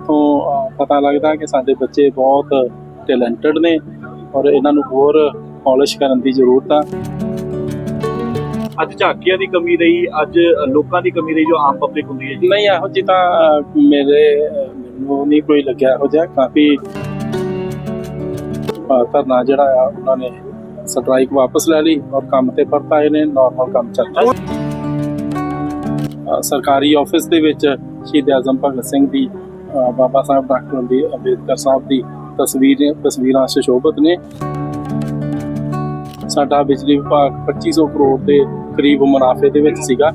ਇੱਥੋਂ ਪਤਾ ਲੱਗਦਾ ਕਿ ਸਾਡੇ ਬੱਚੇ ਬਹੁਤ ਟੈਲੈਂਟਡ ਨੇ ਔਰ ਇਹਨਾਂ ਨੂੰ ਹੋਰ ਪਾਲਿਸ਼ ਕਰਨ ਦੀ ਜ਼ਰੂਰਤ ਆ। ਅੱਜ ਝਾਕੀਆਂ ਦੀ ਕਮੀ ਰਹੀ ਅੱਜ ਲੋਕਾਂ ਦੀ ਕਮੀ ਰਹੀ ਜੋ ਆਮ ਪਬਲਿਕ ਹੁੰਦੀ ਹੈ ਜੀ। ਨਹੀਂ ਇਹੋ ਜਿਹੀ ਤਾਂ ਮੇਰੇ ਮੈਨੂੰ ਨਹੀਂ ਕੋਈ ਲੱਗਿਆ ਇਹੋ ਜਿਹਾ ਕਾਫੀ ਧਰਨਾ ਜਿਹੜਾ ਆ ਉਹਨਾਂ ਨੇ ਸਟ੍ਰਾਈਕ ਵਾਪਸ ਲੈ ਲਈ ਔਰ ਕੰਮ ਤੇ ਪਰਤ ਆਏ ਨੇ ਨਾਰਮਲ ਕੰਮ ਚੱਲ ਰਿਹਾ। ਅ, ਸਰਕਾਰੀ ਆਫਿਸ ਦੇ ਵਿੱਚ ਸ਼ਹੀਦ ਆਜ਼ਮ ਭਗਤ ਸਿੰਘ ਦੀ ਬਾਬਾ ਸਾਹਿਬ ਡਾਕਟਰ ਅੰਬੇਦਕਰ ਸਾਹਿਬ ਦੀ ਤਸਵੀਰ, ਤਸਵੀਰਾਂ ਸੁਸ਼ੋਭਿਤ ਨੇ। ਸਾਡਾ ਬਿਜਲੀ ਵਿਭਾਗ 2500 ਕਰੋੜ ਦੇ ਕਰੀਬ ਮੁਨਾਫੇ ਦੇ ਵਿੱਚ ਸੀਗਾ।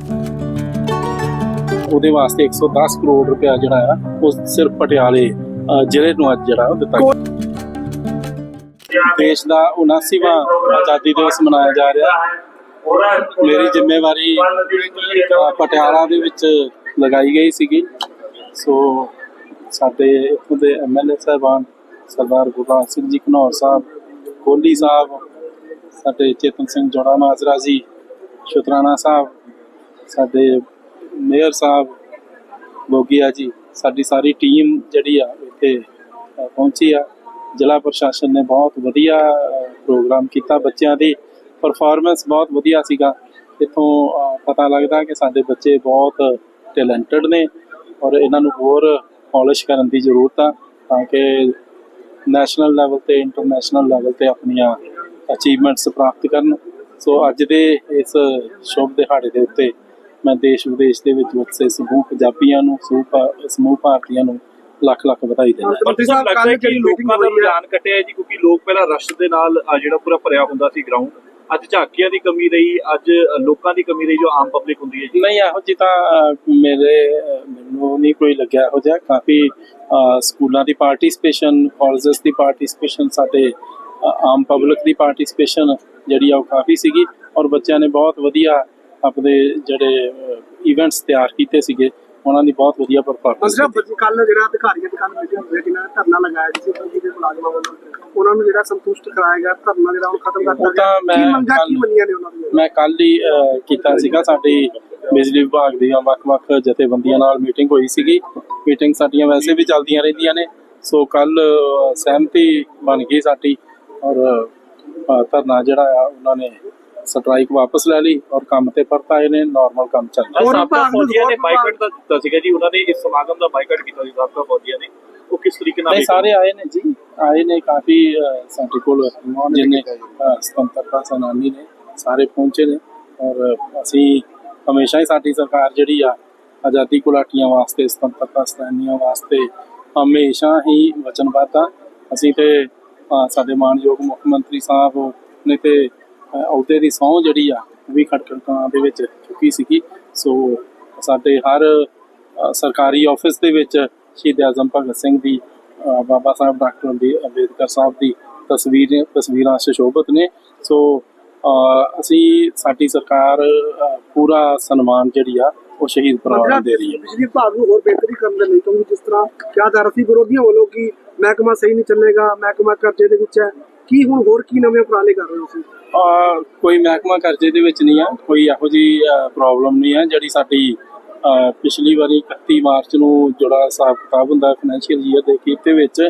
ਉਹਦੇ ਵਾਸਤੇ 110 ਕਰੋੜ ਰੁਪਇਆ ਜਿਹੜਾ ਆ ਉਹ ਸਿਰਫ ਪਟਿਆਲੇ ਜ਼ਿਲ੍ਹੇ ਨੂੰ ਅੱਜ ਜਿਹੜਾ ਉਹ ਦਿੱਤਾ ਗਿਆ। ਦੇਸ਼ ਦਾ 79ਵਾਂ ਆਜ਼ਾਦੀ ਦਿਵਸ ਮਨਾਇਆ ਜਾ ਰਿਹਾ। ਮੇਰੀ ਜ਼ਿੰਮੇਵਾਰੀ ਪਟਿਆਲਾ ਦੇ ਵਿੱਚ ਲਗਾਈ ਗਈ ਸੀਗੀ। ਸੋ ਸਾਡੇ ਇੱਥੋਂ ਦੇ ਐਮਐਲਏ ਸਾਹਿਬਾਨ ਸਰਦਾਰ ਗੁਰਦਾਸ ਸਿੰਘ ਜੀ ਘਨੌਰ ਸਾਹਿਬ ਕੋਹਲੀ ਸਾਹਿਬ, ਸਾਡੇ ਚੇਤਨ ਸਿੰਘ ਜੋੜਾ ਮਾਜਰਾ ਜੀ, ਸ਼ੁਤਰਾਣਾ ਸਾਹਿਬ, ਸਾਡੇ ਮੇਅਰ ਸਾਹਿਬ ਬੋਗੀਆ ਜੀ, ਸਾਡੀ ਸਾਰੀ ਟੀਮ ਜਿਹੜੀ ਆ ਇੱਥੇ ਪਹੁੰਚੀ ਆ। ਜ਼ਿਲ੍ਹਾ ਪ੍ਰਸ਼ਾਸਨ ਨੇ ਬਹੁਤ ਵਧੀਆ ਪ੍ਰੋਗਰਾਮ ਕੀਤਾ ਬੱਚਿਆਂ ਦੀ। ਪਰਫਾਰਮੈਂਸ ਬਹੁਤ ਵਧੀਆ ਸੀਗਾ। ਇੱਥੋਂ ਪਤਾ ਲੱਗਦਾ ਕਿ ਸਾਡੇ ਬੱਚੇ ਬਹੁਤ ਟੈਲੈਂਟਡ ਨੇ ਔਰ ਇਹਨਾਂ ਨੂੰ ਹੋਰ ਪਾਲਿਸ਼ ਕਰਨ ਦੀ ਜ਼ਰੂਰਤ ਆ ਤਾਂ ਕਿ ਨੈਸ਼ਨਲ ਲੈਵਲ ਤੇ ਇੰਟਰਨੈਸ਼ਨਲ ਲੈਵਲ ਤੇ ਆਪਣੀਆਂ ਅਚੀਵਮੈਂਟਸ ਪ੍ਰਾਪਤ ਕਰਨ। ਸੋ ਅੱਜ ਦੇ ਇਸ ਸ਼ੁਭ ਦਿਹਾੜੇ ਦੇ ਉੱਤੇ ਮੈਂ ਦੇਸ਼ ਵਿਦੇਸ਼ ਦੇ ਵਿੱਚ ਵਸੇ ਸਮੂਹ ਪੰਜਾਬੀਆਂ ਨੂੰ ਸਮੂਹ ਭਾਰਤੀਆਂ ਨੂੰ ਲੱਖ ਲੱਖ ਵਧਾਈ ਦਿੰਦਾ ਪਰ ਤੁਹਾਨੂੰ ਲੱਗਦਾ ਹੈ ਕਿ ਲੋਕਾਂ ਦਾ ਰੁਝਾਨ ਘਟਿਆ ਹੈ ਜੀ ਕਿਉਂਕਿ ਲੋਕ ਪਹਿਲਾਂ ਰਸ਼ ਦੇ ਨਾਲ ਜਿਹੜਾ ਪੂਰਾ ਭਰਿਆ ਹੁੰਦਾ ਸੀ ਗਰਾਊਂਡ ਅੱਜ ਝਾਕੀਆਂ ਦੀ ਕਮੀ ਰਹੀ ਅੱਜ ਲੋਕਾਂ ਦੀ ਕਮੀ ਰਹੀ ਜੋ ਆਮ ਪਬਲਿਕ ਹੁੰਦੀ ਹੈ ਜੀ। ਨਹੀਂ ਇਹੋ ਜਿਹੀ ਤਾਂ ਮੇਰੇ ਮੈਨੂੰ ਨਹੀਂ ਕੋਈ ਲੱਗਿਆ ਇਹੋ ਜਿਹਾ। ਕਾਫੀ ਸਕੂਲਾਂ ਦੀ ਪਾਰਟਿਸਿਪੇਸ਼ਨ ਕਾਲਜਸ ਦੀ ਪਾਰਟਿਸਿਪੇਸ਼ਨ ਸਾਡੇ ਆਮ ਪਬਲਿਕ ਦੀ ਪਾਰਟਿਸਿਪੇਸ਼ਨ ਜਿਹੜੀ ਆ ਉਹ ਕਾਫੀ ਸੀਗੀ ਔਰ ਬੱਚਿਆਂ ਨੇ ਬਹੁਤ ਵਧੀਆ ਆਪਣੇ ਜਿਹੜੇ ਇਵੈਂਟਸ ਤਿਆਰ ਕੀਤੇ ਸੀਗੇ ਉਹਨਾਂ ਦੀ ਬਹੁਤ ਵਧੀਆ ਪਰਫਾਰਮੈਂਸ ਅਸਰਾ ਕੱਲ ਜਿਹੜਾ ਅਧਿਕਾਰੀਆਂ ਦੇ ਕੱਲ ਮੀਟਿੰਗ ਹੋਈ ਹੈ ਜਿਨ੍ਹਾਂ ਨੇ ਧਰਨਾ ਲਗਾਇਆ ਸੀ ਜੀ ਦੇ ਮੁਲਾਜ਼ਮਾਂ ਵੱਲੋਂ? ਉਹਨਾਂ ਨੂੰ ਜਿਹੜਾ ਸੰਤੁਸ਼ਟ ਕਰਾਇਆ ਗਿਆ ਧਰਨਾ ਜਿਹੜਾ ਉਹ ਖਤਮ ਕਰ ਉਹ ਦਿੱਤਾ ਤਾਂ ਮੈਂ ਕੀ ਮੰਗਾਂ ਕੀ ਮੰਨੀਆਂ ਨੇ ਉਹਨਾਂ ਦੀਆਂ? ਮੈਂ ਕੱਲ ਹੀ ਕੀਤਾ ਸੀਗਾ। ਸਾਡੀ ਬਿਜਲੀ ਵਿਭਾਗ ਦੀਆਂ ਵੱਖ-ਵੱਖ ਜਥੇਬੰਦੀਆਂ ਨਾਲ ਮੀਟਿੰਗ ਹੋਈ ਸੀਗੀ। ਮੀਟਿੰਗ ਸਾਡੀਆਂ ਵੈਸੇ ਵੀ ਚੱਲਦੀਆਂ ਰਹਿੰਦੀਆਂ ਨੇ। ਸੋ ਕੱਲ ਸਹਿਮਤੀ ਬਣ ਗਈ ਸਾਡੀ ਔਰ ਧਰਨਾ ਜਿਹੜਾ ਆ ਉਹਨਾਂ ਨੇ ਸਟ੍ਰਾਈਕ ਵਾਪਸ ਲੈ ਲਈ ਔਰ ਕੰਮ ਤੇ ਪਰਤ ਆਏ ਨੇ। ਨਾਰਮਲ ਕੰਮ ਚੱਲ ਰਿਹਾ। ਸਾਬਕਾ ਨੂੰ ਫੌਜੀਆਂ ਨੇ ਬਾਈਕਾਟ ਦਾ ਦਿੱਤਾ ਸੀਗਾ ਜੀ। ਉਹਨਾਂ ਨੇ ਇਸ ਸਮਾਗਮ ਦਾ ਬਾਈਕਾਟ ਕੀਤਾ ਸੀ ਸਾਬਕਾ ਫੌਜੀਆਂ ਨੇ। ਉਹ ਕਿਸ ਤਰੀਕੇ ਨਾਲ ਨਹੀਂ ਸਾਰੇ ਆਏ ਨੇ ਜੀ। ਆਏ ਨੇ ਕਾਫੀ ਸਾਡੇ ਕੋਲ ਅ, ਸੁਤੰਤਰਤਾ ਸੈਨਾਨੀ ਨੇ ਸਾਰੇ ਪਹੁੰਚੇ ਨੇ। ਔਰ ਅਸੀਂ ਹਮੇਸ਼ਾ ਹੀ ਸਾਡੀ ਸਰਕਾਰ ਜਿਹੜੀ ਆ ਆਜ਼ਾਦੀ ਘੁਲਾਟੀਆਂ ਵਾਸਤੇ ਸੁਤੰਤਰਤਾ ਸੈਨਾਨੀਆਂ ਵਾਸਤੇ ਹਮੇਸ਼ਾ ਹੀ ਵਚਨਬੱਧ ਆ। ਅਸੀਂ ਤੇ ਸਾਡੇ ਮਾਨਯੋਗ ਮੁੱਖ ਮੰਤਰੀ ਸਾਹਿਬ ਨੇ ਤੇ ਅਹੁਦੇ ਦੀ ਸਹੁੰ ਜਿਹੜੀ ਆ ਵੀ ਖਟਕੜਕਾਂ ਦੇ ਵਿੱਚ ਚੁੱਕੀ ਸੀਗੀ। ਸੋ ਸਾਡੇ ਹਰ ਸਰਕਾਰੀ ਆਫਿਸ ਦੇ ਵਿੱਚ ਸ਼ਹੀਦ ਆਜ਼ਮ ਭਗਤ ਸਿੰਘ ਦੀ ਬਾਬਾ ਸਾਹਿਬ ਡਾਕਟਰ ਅੰਬੇ- ਅੰਬੇਦਕਰ ਸਾਹਿਬ ਦੀ ਤਸਵੀਰ ਤਸਵੀਰਾਂ ਸੁਸ਼ੋਭਿਤ ਨੇ। ਸੋ ਅਸੀਂ ਸਾਡੀ ਸਰਕਾਰ ਪੂਰਾ ਸਨਮਾਨ ਜਿਹੜੀ ਆ ਉਹ ਸ਼ਹੀਦ ਪਰਿਵਾਰ ਨੂੰ ਦੇ ਰਹੀ ਹੈ। ਬਿਜਲੀ ਵਿਭਾਗ ਨੂੰ ਹੋਰ ਬਿਹਤਰੀ ਕਰਨ ਦੇ ਲਈ ਕਿਉਂਕਿ ਜਿਸ ਤਰ੍ਹਾਂ ਕਿਹਾ ਜਾ ਰਿਹਾ ਵਿਰੋਧੀਆਂ ਵੱਲੋਂ ਕਿ ਮਹਿਕਮਾ ਸਹੀ ਨਹੀਂ ਚੱਲੇਗਾ ਮਹਿਕਮਾ ਕਰਜ਼ੇ ਦੇ ਵਿੱਚ ਹੈ। ਕੀ ਹੁਣ ਹੋਰ ਕੀ ਨਵੇਂ ਉਪਰਾਲੇ ਕਰ ਰਹੇ ਹੋ ਤੁਸੀਂ? ਕੋਈ ਮਹਿਕਮਾ ਕਰਜ਼ੇ ਦੇ ਵਿੱਚ ਨਹੀਂ ਆ ਕੋਈ ਇਹੋ ਜੀ ਪ੍ਰੋਬਲਮ ਨਹੀਂ ਹੈ ਜਿਹੜੀ ਸਾਡੀ ਪਿਛਲੀ ਵਾਰੀ 31 ਮਾਰਚ ਨੂੰ ਜਿਹੜਾ ਹਿਸਾਬ ਕਿਤਾਬ ਹੁੰਦਾ ਫਾਈਨੈਂਸ਼ੀਅਲ ਈਅਰ ਦੇ ਕੀਤੇ ਵਿੱਚ,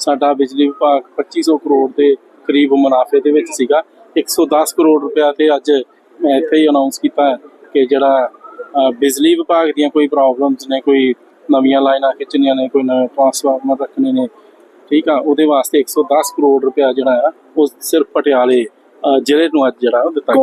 ਸਾਡਾ ਬਿਜਲੀ ਵਿਭਾਗ 2500 ਕਰੋੜ ਦੇ ਕਰੀਬ ਮੁਨਾਫੇ ਦੇ ਵਿੱਚ ਸੀਗਾ। 110 ਕਰੋੜ ਰੁਪਇਆ ਤੇ ਅੱਜ ਮੈਂ ਇੱਥੇ ਹੀ ਅਨਾਉਂਸ ਕੀਤਾ ਕਿ ਜਿਹੜਾ ਬਿਜਲੀ ਵਿਭਾਗ ਦੀਆਂ ਕੋਈ ਪ੍ਰੋਬਲਮਸ ਨੇ, ਕੋਈ ਨਵੀਆਂ ਲਾਈਨਾਂ ਖਿੱਚਣੀਆਂ ਨੇ, ਕੋਈ ਨਵੇਂ ਟਰਾਂਸਫਾਰਮਰ ਰੱਖਣੇ ਨੇ, ਠੀਕ ਆ, ਉਹਦੇ ਵਾਸਤੇ 110 ਕਰੋੜ ਰੁਪਇਆ ਜਿਹੜਾ ਆ, ਉਹ ਸਿਰਫ ਪਟਿਆਲੇ ਜ਼ਿਲ੍ਹੇ ਨੂੰ ਅੱਜ ਜਿਹੜਾ ਉਹ ਦਿੱਤਾ ਗਿਆ।